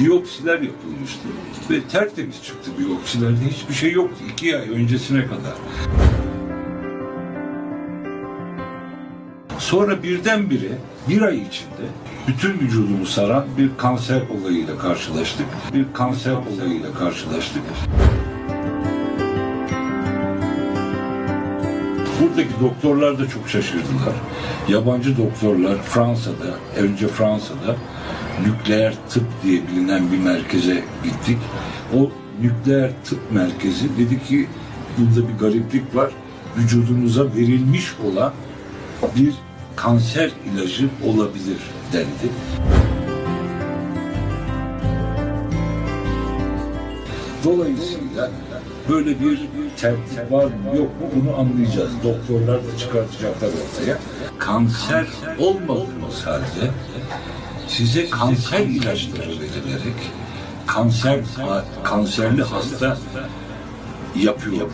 biyopsiler yapılmıştı. Ve tertemiz çıktı biyopsilerde. Hiçbir şey yoktu iki ay öncesine kadar. Sonra birdenbire bir ay içinde bütün vücudumu saran bir kanser olayıyla karşılaştık. Bir kanser olayıyla karşılaştık. Buradaki doktorlar da çok şaşırdılar. Yabancı doktorlar Fransa'da, önce Fransa'da nükleer tıp diye bilinen bir merkeze gittik. O nükleer tıp merkezi dedi ki burada bir gariplik var. Vücudunuza verilmiş olan bir kanser ilacı olabilir dendi. Dolayısıyla böyle bir tertip var mı yok mu bunu anlayacağız. Doktorlar da çıkartacaklar ortaya. Kanser olmadığınız halde size kanser ilaçları verilerek kanser kanserli hasta yapıyor